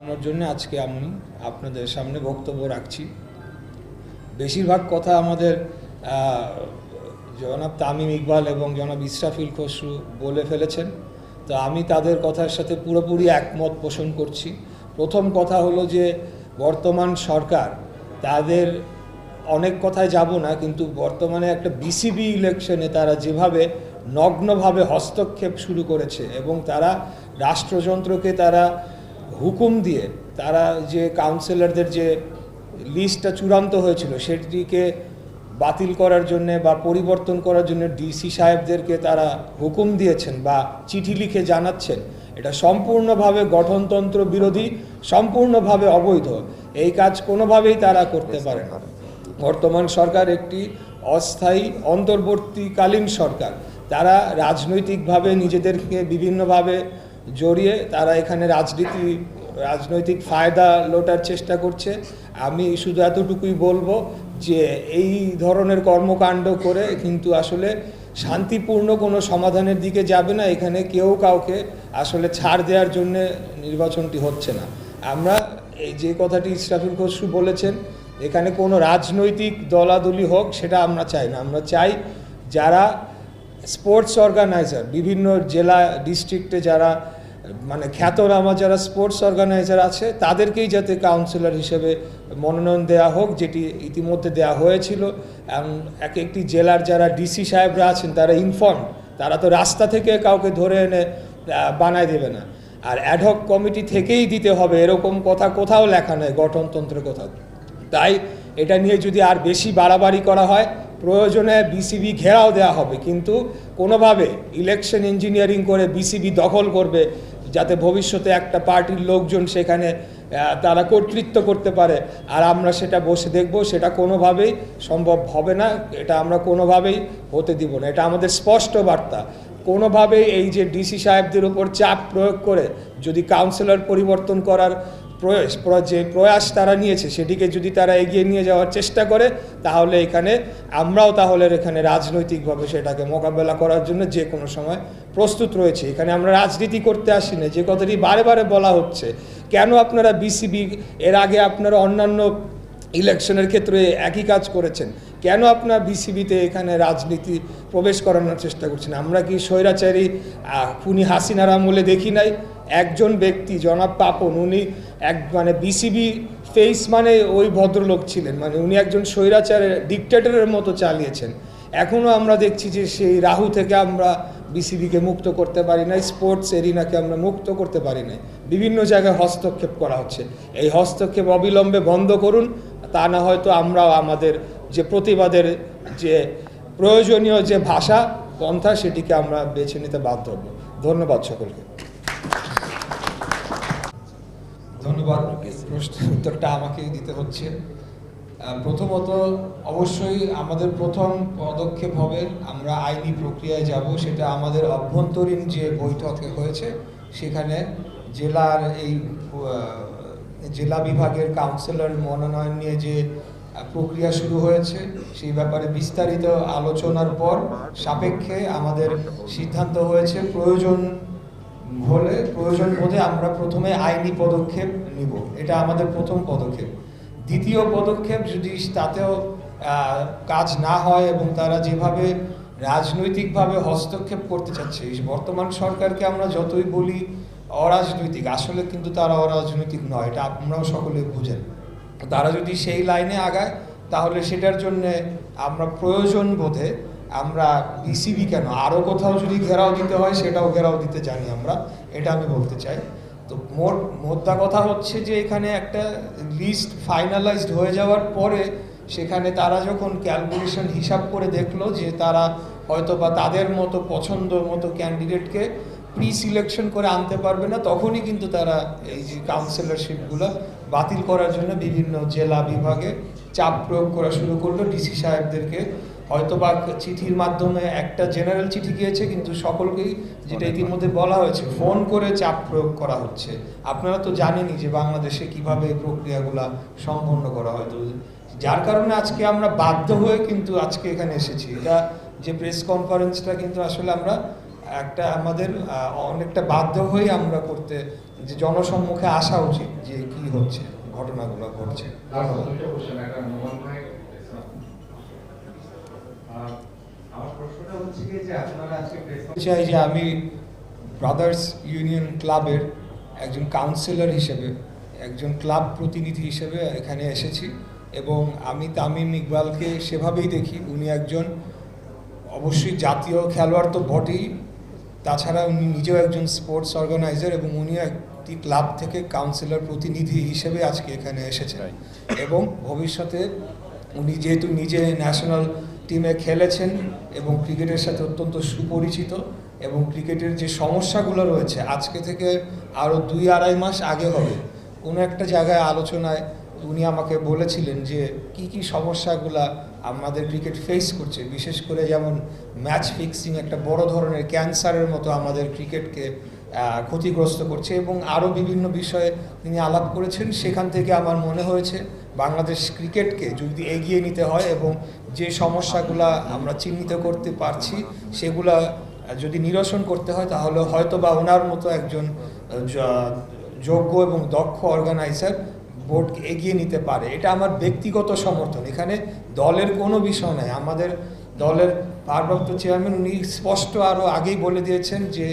আমার জন্য আজকে আমি আপনাদের সামনে বক্তব্য রাখছি। বেশিরভাগ কথা আমাদের জনাব তামিম ইকবাল এবং জনাব ইসরাফিল খসরু বলে ফেলেছেন। তো আমি তাদের কথার সাথে পুরোপুরি একমত পোষণ করছি। প্রথম কথা হলো যে, বর্তমান সরকার তাদের অনেক কথায় যাব না, কিন্তু বর্তমানে একটা বিসিবি ইলেকশনে তারা যেভাবে নগ্নভাবে হস্তক্ষেপ শুরু করেছে এবং তারা রাষ্ট্রযন্ত্রকে তারা হুকুম দিয়ে তারা যে কাউন্সিলরদের যে লিস্টটা চূড়ান্ত হয়েছিল সেটিকে বাতিল করার জন্যে বা পরিবর্তন করার জন্য ডিসি সাহেবদেরকে তারা হুকুম দিয়েছেন বা চিঠি লিখে জানাচ্ছেন এটা সম্পূর্ণভাবে গঠনতন্ত্র বিরোধী সম্পূর্ণভাবে অবৈধ। এই কাজ কোনোভাবেই তারা করতে পারে না। বর্তমান সরকার একটি অস্থায়ী অন্তর্বর্তীকালীন সরকার। তারা রাজনৈতিকভাবে নিজেদেরকে বিভিন্নভাবে জড়িয়ে তারা এখানে রাজনীতি, রাজনৈতিক ফায়দা লোটার চেষ্টা করছে। আমি শুধু এতটুকুই বলব যে এই ধরনের কর্মকাণ্ড করে কিন্তু আসলে শান্তিপূর্ণ কোনো সমাধানের দিকে যাবে না। এখানে কেউ কাউকে আসলে ছাড় দেওয়ার জন্য নির্বাচনটি হচ্ছে না। আমরা এই যে কথাটি ইসরাফিল খসরু বলেছেন, এখানে কোনো রাজনৈতিক দলাদলি হোক, সেটা আমরা চাই না। আমরা চাই যারা স্পোর্টস অর্গানাইজার, বিভিন্ন জেলা ডিস্ট্রিক্টে যারা মানে খ্যাতনামা যারা স্পোর্টস অর্গানাইজার আছে, তাদেরকেই যাতে কাউন্সিলর হিসেবে মনোনয়ন দেওয়া হোক, যেটি ইতিমধ্যে দেওয়া হয়েছিল, এবং এক একটি জেলার যারা ডিসি সাহেবরা আছেন, তারা ইনফর্ম তারা তো রাস্তা থেকে কাউকে ধরে এনে বানায় দেবে না। আর অ্যাডহক কমিটি থেকেই দিতে হবে, এরকম কথা কোথাও লেখা নেই, গঠনতন্ত্রের কোথাও তাই এটা নিয়ে যদি আর বেশি বাড়াবাড়ি করা হয় প্রয়োজনে বিসিবি ঘেরাও দেওয়া হবে, কিন্তু কোনোভাবে ইলেকশন ইঞ্জিনিয়ারিং করে বিসিবি দখল করবে, যাতে ভবিষ্যতে একটা পার্টির লোকজন সেখানে তারা কর্তৃত্ব করতে পারে। আর আমরা সেটা বসে দেখব, সেটা কোনোভাবেই সম্ভব হবে না, এটা আমরা কোনোভাবেই হতে দিব না। এটা আমাদের স্পষ্ট বার্তা। কোনোভাবেই এই যে ডিসি সাহেবদের উপর চাপ প্রয়োগ করে যদি কাউন্সিলর পরিবর্তন করার প্রয়াস প্র- যে প্রয়াস তারা নিয়েছে সেটিকে যদি তারা এগিয়ে নিয়ে যাওয়ার চেষ্টা করে, তাহলে এখানে আমরাও তাহলে এখানে রাজনৈতিকভাবে সেটাকে মোকাবেলা করার জন্য যে কোনো সময় প্রস্তুত রয়েছে। এখানে আমরা রাজনীতি করতে আসি না, যে কথাটি বারে বারে বলা হচ্ছে। কেন আপনারা বিসিবি এর আগে আপনারা অন্যান্য ইলেকশনের ক্ষেত্রে একই কাজ করেছেন? কেন আপনার বিসিবিতে এখানে রাজনীতি প্রবেশ করানোর চেষ্টা করছেন? আমরা কি স্বৈরাচারী খুনি হাসিনার আমলে দেখি নাই? একজন ব্যক্তি, জনাব পাপন, উনি এক মানে বিসিবি ফেস মানে ওই ভদ্রলোক ছিলেন। মানে উনি একজন স্বৈরাচারের ডিকটেটরের মতো চালিয়েছেন। এখনও আমরা দেখছি যে সেই রাহু থেকে আমরা বিসিবিকে মুক্ত করতে পারি না স্পোর্টস এরিনাকে আমরা মুক্ত করতে পারি নাই। বিভিন্ন জায়গায় হস্তক্ষেপ করা হচ্ছে। এই হস্তক্ষেপ অবিলম্বে বন্ধ করুন, তা না হয়তো আমরাও আমাদের যে প্রতিবাদের যে প্রয়োজনীয় যে ভাষা, পন্থা, সেটিকে আমরা বেছে নিতে বাধ্য হব। ধন্যবাদ সকলকে। ধন্যবাদ প্রশ্নের উত্তরটা আমাকেই দিতে হচ্ছে। প্রথমত, অবশ্যই আমাদের প্রথম পদক্ষেপ হবে আমরা আইনি প্রক্রিয়ায় যাব, সেটা আমাদের অভ্যন্তরীণ যে বৈঠকে হয়েছে, সেখানে জেলার এই জেলা বিভাগের কাউন্সিলর মনোনয়ন নিয়ে যে প্রক্রিয়া শুরু হয়েছে, সেই ব্যাপারে বিস্তারিত আলোচনার পর সাপেক্ষে আমাদের সিদ্ধান্ত হয়েছে। প্রয়োজন হলে প্রয়োজন বোধে আমরা প্রথমে আইনি পদক্ষেপ নিব। এটা আমাদের প্রথম পদক্ষেপ। দ্বিতীয় পদক্ষেপ যদি তাতেও কাজ না হয় এবং তারা যেভাবে রাজনৈতিকভাবে হস্তক্ষেপ করতে চাচ্ছে বর্তমান সরকারকে আমরা যতই বলি অরাজনৈতিক, আসলে কিন্তু তারা অরাজনৈতিক নয়, এটা আমরাও সকলে বুঝেন। তারা যদি সেই লাইনে আগায়, তাহলে সেটার জন্যে আমরা প্রয়োজন বোধে আমরা বিসিবি কেন? আরও কোথাও যদি ঘেরাও দিতে হয়, সেটাও ঘেরাও দিতে জানি আমরা। এটা আমি বলতে চাই। তো মোট, মোদ্দা কথা হচ্ছে যে, এখানে একটা লিস্ট ফাইনালাইজড হয়ে যাওয়ার পরে, সেখানে তারা যখন ক্যালকুলেশন হিসাব করে দেখল যে, তারা হয়তো বা তাদের মতো পছন্দ মতো ক্যান্ডিডেটকে প্রি সিলেকশন করে আনতে পারবে না, তখনই কিন্তু তারা এই যে কাউন্সিলরশিপগুলো বাতিল করার জন্য বিভিন্ন জেলা বিভাগে চাপ প্রয়োগ করা শুরু করল ডিসি সাহেবদেরকে। হয়তো বা চিঠির মাধ্যমে একটা জেনারেল চিঠি গিয়েছে কিন্তু সকলকেই যেটা ইতিমধ্যে বলা হয়েছে ফোন করে চাপ প্রয়োগ করা হচ্ছে। আপনারা তো জানেনই যে বাংলাদেশে কীভাবে এই প্রক্রিয়াগুলা সম্পন্ন করা হয়। তো যার কারণে আজকে আমরা বাধ্য হয়ে কিন্তু আজকে এখানে এসেছি। এটা যে প্রেস কনফারেন্সটা কিন্তু আসলে আমরা একটা আমাদের অনেকটা বাধ্য হয়ে আমরা করতে যে জনসম্মুখে আসা উচিত যে কি হচ্ছে ঘটনাগুলো ঘটছে। ধন্যবাদ চাই যে আমি ব্রাদার্স ইউনিয়ন ক্লাবের একজন কাউন্সিলর হিসেবে একজন ক্লাব প্রতিনিধি হিসেবে এখানে এসেছি এবং আমি তামিম ইকবালকে সেভাবেই দেখি। উনি একজন অবশ্যই জাতীয় খেলোয়াড় তো বটেই। তাছাড়া উনি নিজেও একজন স্পোর্টস অর্গানাইজার এবং উনি একটি ক্লাব থেকে কাউন্সিলর প্রতিনিধি হিসেবে আজকে এখানে এসেছেন। এবং ভবিষ্যতে উনি যেহেতু নিজে ন্যাশনাল টিমে খেলেছেন এবং ক্রিকেটের সাথে অত্যন্ত সুপরিচিত এবং ক্রিকেটের যে সমস্যাগুলো রয়েছে, আজকে থেকে আরও দুই আড়াই মাস আগে হবে। কোনো একটা জায়গায় আলোচনায় উনি আমাকে বলেছিলেন যে, কি কি সমস্যাগুলা আমাদের ক্রিকেট ফেস করছে। বিশেষ করে যেমন ম্যাচ ফিক্সিং একটা বড় ধরনের ক্যান্সারের মতো আমাদের ক্রিকেটকে ক্ষতিগ্রস্ত করছে এবং আরও বিভিন্ন বিষয়ে তিনি আলাপ করেছেন। সেখান থেকে আমার মনে হয়েছে বাংলাদেশ ক্রিকেটকে যদি এগিয়ে নিতে হয় এবং যে সমস্যাগুলা আমরা চিহ্নিত করতে পারছি, সেগুলা যদি নিরসন করতে হয়, তাহলে হয়তো বা ওনার মতো একজন যোগ্য এবং দক্ষ অর্গানাইজার বোর্ডকে এগিয়ে নিতে পারে। এটা আমার ব্যক্তিগত সমর্থন। এখানে দলের কোনো বিষয় নাই। আমাদের দলের ভারপ্রাপ্ত চেয়ারম্যান, উনি স্পষ্ট আরও আগেই বলে দিয়েছেন যে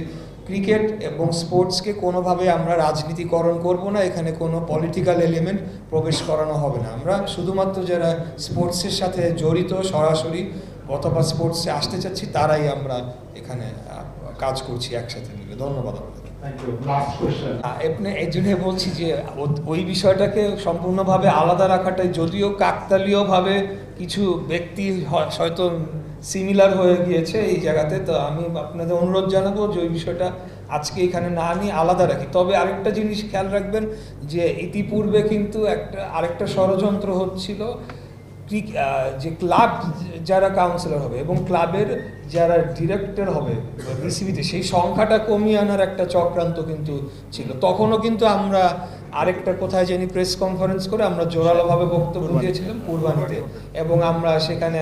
ক্রিকেট এবং স্পোর্টসকে কোনোভাবে আমরা রাজনীতিকরণ করব না এখানে কোনো পলিটিক্যাল এলিমেন্ট প্রবেশ করানো হবে না। আমরা শুধুমাত্র যারা স্পোর্টসের সাথে জড়িত সরাসরি অথবা স্পোর্টসে আসতে চাচ্ছি তারাই আমরা এখানে কাজ করছি একসাথে মিলে। ধন্যবাদ আপনাদের এই জন্য বলছি যে ওই বিষয়টাকে সম্পূর্ণভাবে আলাদা রাখাটাই যদিও কাকতালীয়ভাবে কিছু ব্যক্তি হয়তো সিমিলার হয়ে গিয়েছে এই জায়গাতে। তো আমি আপনাদের অনুরোধ জানাব যে ওই বিষয়টা আজকে এখানে না নিয়ে আলাদা রাখি। তবে আরেকটা জিনিস খেয়াল রাখবেন যে ইতিপূর্বে কিন্তু একটা আরেকটা ষড়যন্ত্র হচ্ছিল যে ক্লাব যারা কাউন্সিলর হবে এবং ক্লাবের যারা ডিরেক্টর হবে বিসিবিতে সেই সংখ্যাটা কমিয়ে আনার একটা চক্রান্ত কিন্তু ছিল। তখনও কিন্তু আমরা আরেকটা কোথায় জানি প্রেস কনফারেন্স করে আমরা জোরালোভাবে বক্তব্য দিয়েছিলাম কুরবানিতে। এবং আমরা সেখানে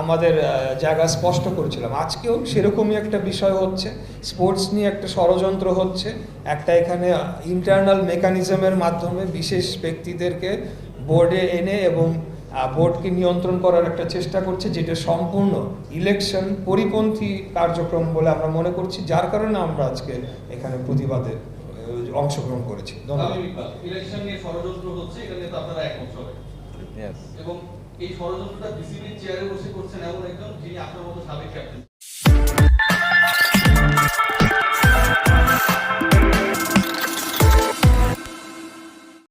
আমাদের জায়গা স্পষ্ট করেছিলাম। আজকেও সেরকমই একটা বিষয় হচ্ছে। স্পোর্টস নিয়ে একটা ষড়যন্ত্র হচ্ছে। একটা এখানে ইন্টারনাল মেকানিজমের মাধ্যমে বিশেষ ব্যক্তিদেরকে বোর্ডে এনে এবং বোর্ডকে নিয়ন্ত্রণ করার একটা চেষ্টা করছে যেটা সম্পূর্ণ ইলেকশন পরিপন্থী কার্যক্রম বলে আমরা মনে করছি যার কারণে আমরা আজকে এখানে প্রতিবাদে অংশগ্রহণ করেছি। ধন্যবাদ। ইলেকশন নিয়ে ষড়যন্ত্র হচ্ছে এটা নিয়ে তো আপনারা একমত সবাই। এবং এই ষড়যন্ত্রটা বিসিবির চেয়ারে বসে করছেন এমন একজন যিনি আপনার মতো সাবেক ক্যাপ্টেন